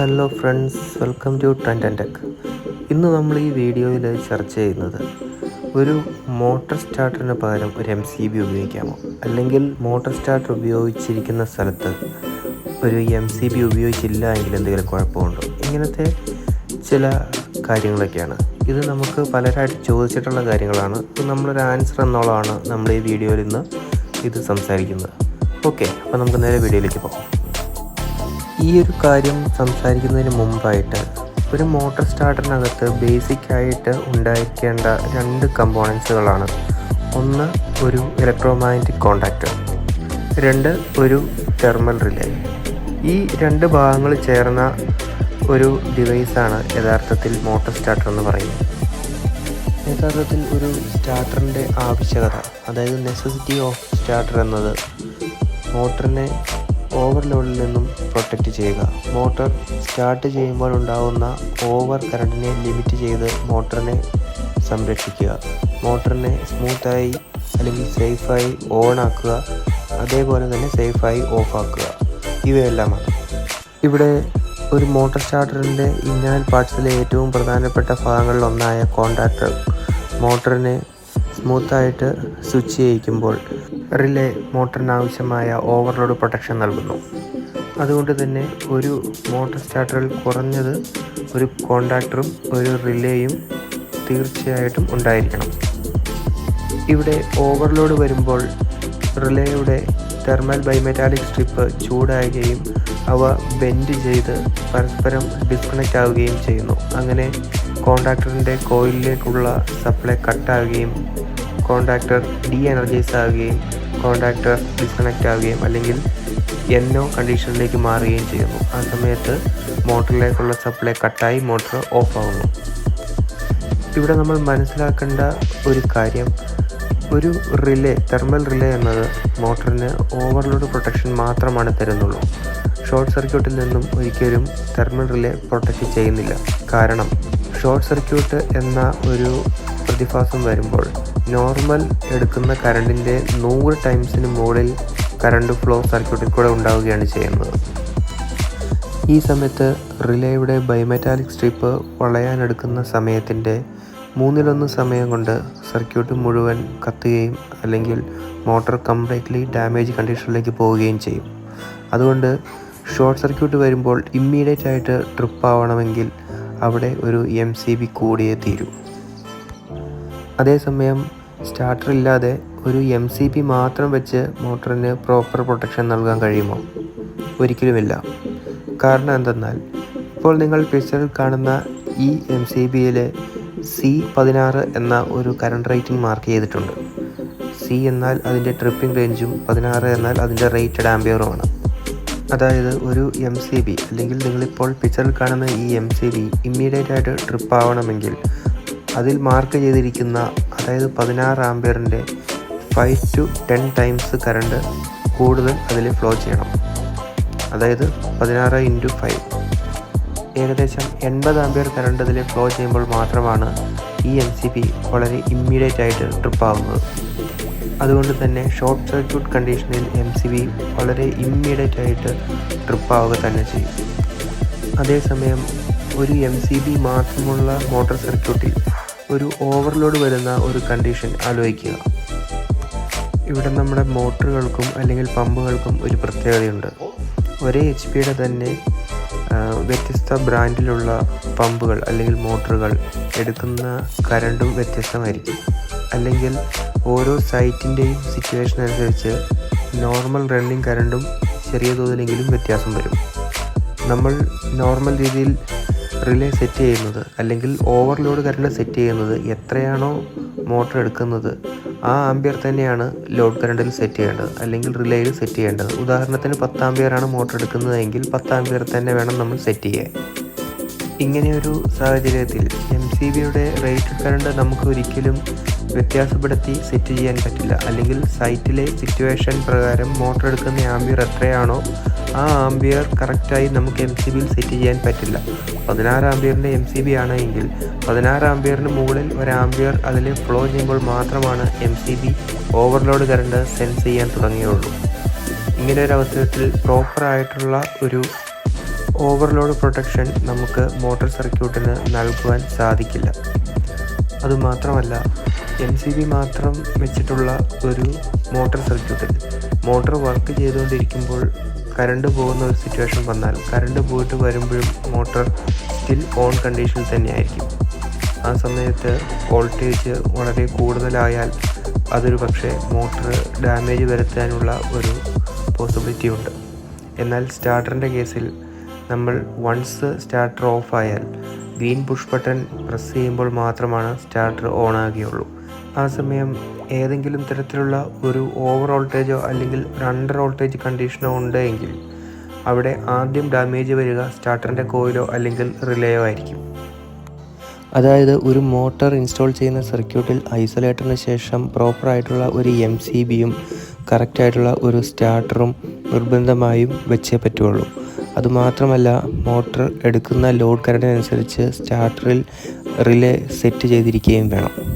Hello friends welcome to trend and tech. ഇന്ന് നമ്മൾ ഈ വീഡിയോയിൽ ചർച്ച ചെയ്യുന്നത് ഒരു മോട്ടർ സ്റ്റാർട്ടറിന് പകരം ഒരു എം സി ബി ഉപയോഗിക്കാമോ? അല്ലെങ്കിൽ മോട്ടർ സ്റ്റാർട്ടർ ഉപയോഗിച്ചിരിക്കുന്ന സ്ഥലത്ത് ഒരു എം സി ബി ഉപയോഗിച്ചില്ല എങ്കിൽ എന്തെങ്കിലും കുഴപ്പമുണ്ടോ? ഇങ്ങനത്തെ ചില കാര്യങ്ങളൊക്കെയാണ്. ഇത് നമുക്ക് പലരായിട്ട് ചോദിച്ചിട്ടുള്ള കാര്യങ്ങളാണ്. ഇത് നമ്മളൊരു ആൻസർ എന്നോളമാണ് നമ്മൾ ഈ വീഡിയോയിൽ ഇന്ന് ഇത് സംസാരിക്കുന്നത്. ഓക്കെ അപ്പോൾ നമുക്ക് നേരെ വീഡിയോയിലേക്ക് പോകാം. ഈ ഒരു കാര്യം സംസാരിക്കുന്നതിന് മുമ്പായിട്ട് ഒരു മോട്ടോർ സ്റ്റാർട്ടറിനകത്ത് ബേസിക് ആയിട്ട് ഉണ്ടായിരിക്കേണ്ട രണ്ട് കമ്പോണൻസുകളാണ്. ഒന്ന് ഒരു ഇലക്ട്രോമാഗ്നറ്റിക് കോണ്ടാക്റ്റ് രണ്ട് ഒരു തെർമൽ റിലേ. ഈ രണ്ട് ഭാഗങ്ങൾ ചേർന്ന ഒരു ഡിവൈസാണ് യഥാർത്ഥത്തിൽ മോട്ടോർ സ്റ്റാർട്ടർ എന്ന് പറയുന്നത്. യഥാർത്ഥത്തിൽ ഒരു സ്റ്റാർട്ടറിന്റെ ആവശ്യകത അതായത് നെസസിറ്റി ഓഫ് സ്റ്റാർട്ടർ എന്നത് മോട്ടറിനെ ഓവർലോഡിൽ നിന്നും പ്രൊട്ടക്റ്റ് ചെയ്യുക. മോട്ടർ സ്റ്റാർട്ട് ചെയ്യുമ്പോൾ ഉണ്ടാകുന്ന ഓവർ കറണ്ടിനെ ലിമിറ്റ് ചെയ്ത് മോട്ടറിനെ സംരക്ഷിക്കുക. മോട്ടറിനെ സ്മൂത്തായി അല്ലെങ്കിൽ സേഫായി ഓൺ ആക്കുക. അതേപോലെ തന്നെ സേഫായി ഓഫ് ആക്കുക. ഇവയെല്ലാമാണ്. ഇവിടെ ഒരു മോട്ടർ സ്റ്റാർട്ടറിന്റെ ഇന്നാൽ പാർട്സിലെ ഏറ്റവും പ്രധാനപ്പെട്ട ഭാഗങ്ങളിലൊന്നായ കോണ്ടാക്ടർ മോട്ടറിനെ സ്മൂത്തായിട്ട് സ്വിച്ച് ചെയ്യിക്കുമ്പോൾ റിലേ മോട്ടറിന് ആവശ്യമായ ഓവർലോഡ് പ്രൊട്ടക്ഷൻ നൽകുന്നു. അതുകൊണ്ട് തന്നെ ഒരു മോട്ടർ സ്റ്റാർട്ടറിൽ കുറഞ്ഞത് ഒരു കോണ്ടാക്ടറും ഒരു റിലേയും തീർച്ചയായിട്ടും ഉണ്ടായിരിക്കണം. ഇവിടെ ഓവർലോഡ് വരുമ്പോൾ റിലേയുടെ തെർമൽ ബൈമെറ്റാലിക് സ്ട്രിപ്പ് ചൂടാകുകയും അവ ബെൻഡ് ചെയ്ത് പരസ്പരം ഡിസ്കണക്റ്റ് ആവുകയും ചെയ്യുന്നു. അങ്ങനെ കോണ്ടാക്ടറിന്റെ കോയിലിലേക്കുള്ള സപ്ലൈ കട്ടാവുകയും കോണ്ടാക്ടർ ഡി എനർജൈസ് ആവുകയും കോണ്ടാക്ടർ ഡിസ്കണക്റ്റ് ആവുകയും അല്ലെങ്കിൽ എന്നോ കണ്ടീഷനിലേക്ക് മാറുകയും ചെയ്യുന്നു. ആ സമയത്ത് മോട്ടറിലേക്കുള്ള സപ്ലൈ കട്ടായി മോട്ടർ ഓഫ് ആവുന്നു. ഇവിടെ നമ്മൾ മനസ്സിലാക്കേണ്ട ഒരു കാര്യം ഒരു റിലേ തെർമൽ റിലേ എന്നത് മോട്ടറിന് ഓവർലോഡ് പ്രൊട്ടക്ഷൻ മാത്രമാണ് തരുന്നുള്ളൂ. ഷോർട്ട് സർക്യൂട്ടിൽ നിന്നും ഒരിക്കലും തെർമൽ റിലേ പ്രൊട്ടക്റ്റ് ചെയ്യുന്നില്ല. കാരണം ഷോർട്ട് സർക്യൂട്ട് എന്ന ഒരു പ്രതിഭാസം വരുമ്പോൾ നോർമൽ എടുക്കുന്ന കറണ്ടിന്റെ നൂറ് ടൈംസിന് മുകളിൽ കറണ്ട് ഫ്ലോ സർക്യൂട്ടിൽ കൂടെ ഉണ്ടാവുകയാണ് ചെയ്യുന്നത്. ഈ സമയത്ത് റിലേയുടെ ബയോമെറ്റാലിക് സ്ട്രിപ്പ് വളയാനെടുക്കുന്ന സമയത്തിന്റെ മൂന്നിലൊന്ന് സമയം കൊണ്ട് സർക്യൂട്ട് മുഴുവൻ കത്തുകയും അല്ലെങ്കിൽ മോട്ടോർ കംപ്ലീറ്റ്ലി ഡാമേജ് കണ്ടീഷനിലേക്ക് പോവുകയും ചെയ്യും. അതുകൊണ്ട് ഷോർട്ട് സർക്യൂട്ട് വരുമ്പോൾ ഇമ്മീഡിയറ്റ് ആയിട്ട് ട്രിപ്പ് ആവണമെങ്കിൽ അവിടെ ഒരു എം സി ബി കൂടിയേ തീരൂ. അതേസമയം സ്റ്റാർട്ടർ ഇല്ലാതെ ഒരു എം സി പി മാത്രം വെച്ച് മോട്ടറിന് പ്രോപ്പർ പ്രൊട്ടക്ഷൻ നൽകാൻ കഴിയുമോ? ഒരിക്കലുമില്ല. കാരണം എന്തെന്നാൽ ഇപ്പോൾ നിങ്ങൾ പിക്ചറിൽ കാണുന്ന ഈ എം സി ബിയിലെ സി പതിനാറ് എന്ന ഒരു കറണ്ട് റേറ്റിംഗ് മാർക്ക് ചെയ്തിട്ടുണ്ട്. സി എന്നാൽ അതിന്റെ ട്രിപ്പിംഗ് റേഞ്ചും പതിനാറ് എന്നാൽ അതിന്റെ റേറ്റഡ് ആംബിയറുമാണ് അതായത് ഒരു എം സി ബി അല്ലെങ്കിൽ നിങ്ങളിപ്പോൾ പിക്ചറിൽ കാണുന്ന ഈ എം സി ബി ഇമ്മീഡിയറ്റ് ആയിട്ട് ട്രിപ്പ് ആവണമെങ്കിൽ അതിൽ മാർക്ക് ചെയ്തിരിക്കുന്ന അതായത് പതിനാറ് ആംബിയറിന്റെ five to ten times current കൂടുതൽ അതിൽ ഫ്ലോ ചെയ്യണം. അതായത് പതിനാറ് ഇന്റു ഫൈവ് ഏകദേശം എൺപത് ആംബിയർ കറണ്ട് അതിൽ ഫ്ലോ ചെയ്യുമ്പോൾ മാത്രമാണ് ഈ എം സി ബി വളരെ ഇമ്മീഡിയറ്റ് ആയിട്ട് ട്രിപ്പ് ആവുന്നത്. അതുകൊണ്ട് തന്നെ ഷോർട്ട് സർക്യൂട്ട് കണ്ടീഷനിൽ എം സി ബി വളരെ ഇമ്മീഡിയറ്റ് ആയിട്ട് ട്രിപ്പ് ആവുക തന്നെ ചെയ്യും. അതേസമയം ഒരു എം സി ബി മാത്രമുള്ള മോട്ടോർ സർക്യൂട്ടിൽ ഒരു ഓവർലോഡ് വരുന്ന ഒരു കണ്ടീഷൻ ആലോചിക്കുക. ഇവിടെ നമ്മുടെ മോട്ടറുകൾക്കും അല്ലെങ്കിൽ പമ്പുകൾക്കും ഒരു പ്രത്യേകതയുണ്ട്. ഒരേ എച്ച് പിയുടെ തന്നെ വ്യത്യസ്ത ബ്രാൻഡിലുള്ള പമ്പുകൾ അല്ലെങ്കിൽ മോട്ടറുകൾ എടുക്കുന്ന കരണ്ടും വ്യത്യസ്തമായിരിക്കും. അല്ലെങ്കിൽ ഓരോ സൈറ്റിന്റെയും സിറ്റുവേഷൻ അനുസരിച്ച് നോർമൽ റണ്ണിങ് കരണ്ടും ചെറിയ തോതിലെങ്കിലും വ്യത്യാസം വരും. നമ്മൾ നോർമൽ രീതിയിൽ റിലേ സെറ്റ് ചെയ്യുന്നത് അല്ലെങ്കിൽ ഓവർലോഡ് കറണ്ട് സെറ്റ് ചെയ്യുന്നത് എത്രയാണോ മോട്ടർ എടുക്കുന്നത് ആ ആംബിയർ തന്നെയാണ് ലോഡ് കറണ്ടിൽ സെറ്റ് ചെയ്യേണ്ടത് അല്ലെങ്കിൽ റിലേയിൽ സെറ്റ് ചെയ്യേണ്ടത്. ഉദാഹരണത്തിന് പത്ത് ആംബിയറാണ് മോട്ടർ എടുക്കുന്നതെങ്കിൽ പത്ത് ആംബിയർ തന്നെ വേണം നമ്മൾ സെറ്റ് ചെയ്യാൻ. ഇങ്ങനെയൊരു സാഹചര്യത്തിൽ എം സി ബിയുടെ റേറ്റഡ് കറണ്ട് നമുക്ക് ഒരിക്കലും വ്യത്യാസപ്പെടുത്തി സെറ്റ് ചെയ്യാൻ പറ്റില്ല. അല്ലെങ്കിൽ സൈറ്റിലെ സിറ്റുവേഷൻ പ്രകാരം മോട്ടർ എടുക്കുന്ന ആംബിയർ എത്രയാണോ ആ ആംബിയർ കറക്റ്റായി നമുക്ക് എം സി ബിയിൽ സെറ്റ് ചെയ്യാൻ പറ്റില്ല. പതിനാറ് ആംബിയറിന്റെ എം സി ബി ആണ് എങ്കിൽ പതിനാറ് ആംബിയറിന് മുകളിൽ ഒരു ആംബിയർ അതിൽ ഫ്ലോ ചെയ്യുമ്പോൾ മാത്രമാണ് M C B overload current sense ചെയ്യാൻ തുടങ്ങിയുള്ളൂ. ഇങ്ങനെ ഒരു അവസരത്തിൽ പ്രോപ്പറായിട്ടുള്ള ഒരു ഓവർലോഡ് പ്രൊട്ടക്ഷൻ നമുക്ക് മോട്ടോർ സർക്യൂട്ടിന് നൽകുവാൻ സാധിക്കില്ല. അതുമാത്രമല്ല എം സി ബി മാത്രം വെച്ചിട്ടുള്ള ഒരു മോട്ടോർ സർക്യൂട്ടിൽ മോട്ടോർ വർക്ക് ചെയ്തുകൊണ്ടിരിക്കുമ്പോൾ കറണ്ട് പോകുന്ന ഒരു സിറ്റുവേഷൻ വന്നാൽ കറണ്ട് പോയിട്ട് വരുമ്പോഴും മോട്ടർ സ്റ്റിൽ ഓൺ കണ്ടീഷനിൽ തന്നെയായിരിക്കും. ആ സമയത്ത് വോൾട്ടേജ് വളരെ കൂടുതലായാൽ അതൊരു പക്ഷേ മോട്ടർ ഡാമേജ് വരുത്താനുള്ള ഒരു പോസിബിലിറ്റി ഉണ്ട്. എന്നാൽ സ്റ്റാർട്ടറിന്റെ കേസിൽ നമ്മൾ വൺസ് സ്റ്റാർട്ടർ ഓഫ് ആയാൽ ഗ്രീൻ പുഷ് ബട്ടൺ പ്രസ് ചെയ്യുമ്പോൾ മാത്രമാണ് സ്റ്റാർട്ടർ ഓൺ ആകുകയുള്ളൂ. ആ സമയം ഏതെങ്കിലും തരത്തിലുള്ള ഒരു ഓവർ വോൾട്ടേജോ അല്ലെങ്കിൽ ഒരു അണ്ടർ വോൾട്ടേജ് കണ്ടീഷനോ ഉണ്ടെങ്കിൽ അവിടെ ആദ്യം ഡാമേജ് വരിക സ്റ്റാർട്ടറിന്റെ കോയിലോ അല്ലെങ്കിൽ റിലേയോ ആയിരിക്കും. അതായത് ഒരു മോട്ടർ ഇൻസ്റ്റാൾ ചെയ്യുന്ന സർക്യൂട്ടിൽ ഐസൊലേറ്ററിന് ശേഷം പ്രോപ്പറായിട്ടുള്ള ഒരു എം സി ബിയും കറക്റ്റായിട്ടുള്ള ഒരു സ്റ്റാർട്ടറും നിർബന്ധമായും വെച്ചേ പറ്റുള്ളൂ. അതുമാത്രമല്ല മോട്ടർ എടുക്കുന്ന ലോഡ് കറണ്ടിനനുസരിച്ച് സ്റ്റാർട്ടറിൽ റിലേ സെറ്റ് ചെയ്തിരിക്കുകയും വേണം.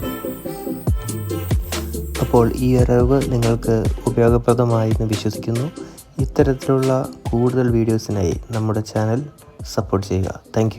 അപ്പോൾ ഈ അറിവ് നിങ്ങൾക്ക് ഉപയോഗപ്രദമായെന്ന് വിശ്വസിക്കുന്നു. ഇത്തരത്തിലുള്ള കൂടുതൽ വീഡിയോസിനായി നമ്മുടെ ചാനൽ സപ്പോർട്ട് ചെയ്യുക. താങ്ക്